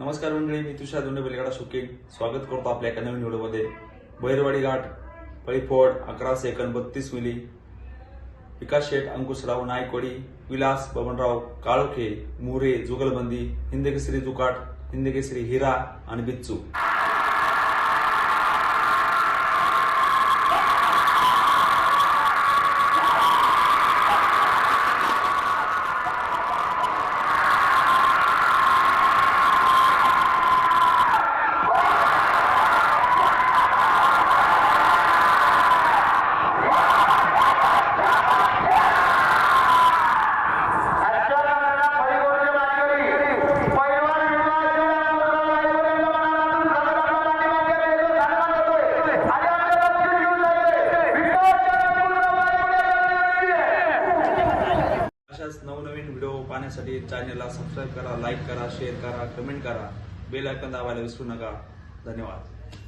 नमस्कार मंडळी मी तुषार दोंडे बेलगाडा शोकीन. स्वागत करतो आपल्या एका नवीन व्हिडिओमध्ये. बैरवाडी घाट पळीफोड अकरा सेकंद बत्तीस मिली. विकास शेठ अंकुशराव नायकवाडी विलास बबनराव काळोखे मोरे जुगलबंदी हिंदकेसरी जुकाट हिंदकेसरी हिरा आणि बिच्चू. नवनवीन व्हिडिओ पाहण्यासाठी चॅनलला सबस्क्राईब करा लाईक करा शेअर करा कमेंट करा. बेल आयकॉन दाबायला विसरू नका. धन्यवाद.